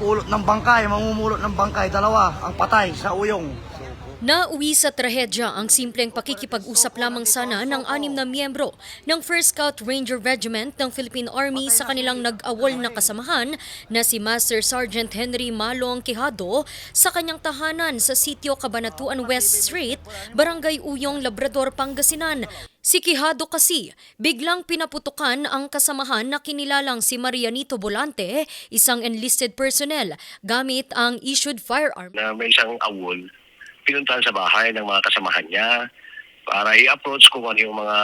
Pulot ng bangkay, mamumulot ng bangkay, dalawa. Ang patay sa uyong. Nauwi sa trahedya ang simpleng pakikipag-usap lamang sana ng anim na miyembro ng 1st Scout Ranger Regiment ng Philippine Army sa kanilang nag-awol na kasamahan na si Master Sergeant Henry Malong Quijado sa kanyang tahanan sa sitio Cabanatuan West Street, Barangay Uyong, Labrador, Pangasinan. Si Quijado kasi, biglang pinaputukan ang kasamahan na kinilalang si Marianito Volante, isang enlisted personnel, gamit ang issued firearm. na may isang awol, pinuntahan sa bahay ng mga kasamahan niya para i-approach kung ano yung mga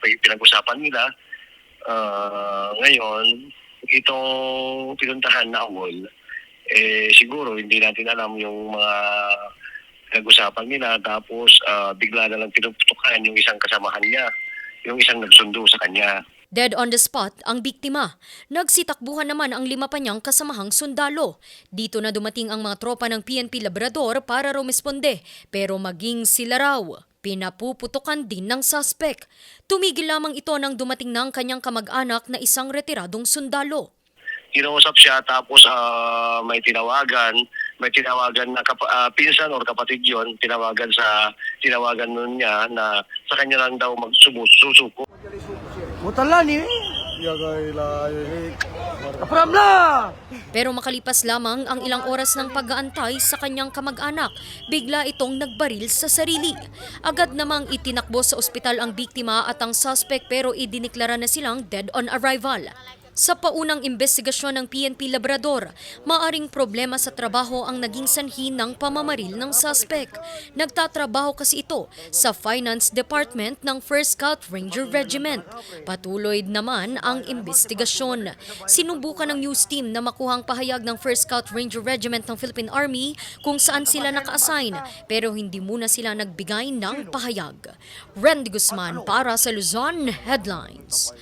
pinag-usapan nila. Ah, ngayon, itong pinuntahan na awol, eh, siguro hindi natin alam yung mga pinag-usapan nila tapos ah, bigla na lang pinuputukan yung isang kasamahan niya, yung isang nagsundo sa kanya. Dead on the spot ang biktima. Nagsitakbuhan naman ang lima pa niyang kasamahang sundalo. Dito na dumating ang mga tropa ng PNP Labrador para rumisponde pero maging sila raw. Pinapuputukan din ng suspect. Tumigil lamang ito nang dumating ng kanyang kamag-anak na isang retiradong sundalo. kinausap siya tapos ah, may tinawagan may tinawagan na kap- ah, pinsan or kapatid yon tinawagan sa tinawagan nun niya na sa kanya lang daw magsusuko Kapram na! Pero makalipas lamang ang ilang oras ng pag-aantay sa kanyang kamag-anak, bigla itong nagbaril sa sarili. Agad namang itinakbo sa ospital ang biktima at ang suspect pero idiniklara na silang dead on arrival. Sa paunang investigasyon ng PNP Labrador, maaring problema sa trabaho ang naging sanhi ng pamamaril ng suspect. Nagtatrabaho kasi ito sa Finance Department ng 1st Scout Ranger Regiment. Patuloy naman ang investigasyon. Sinubukan ng news team na makuhang pahayag ng 1st Scout Ranger Regiment ng Philippine Army kung saan sila naka-assign pero hindi muna sila nagbigay ng pahayag. Randy Guzman para sa Luzon Headlines.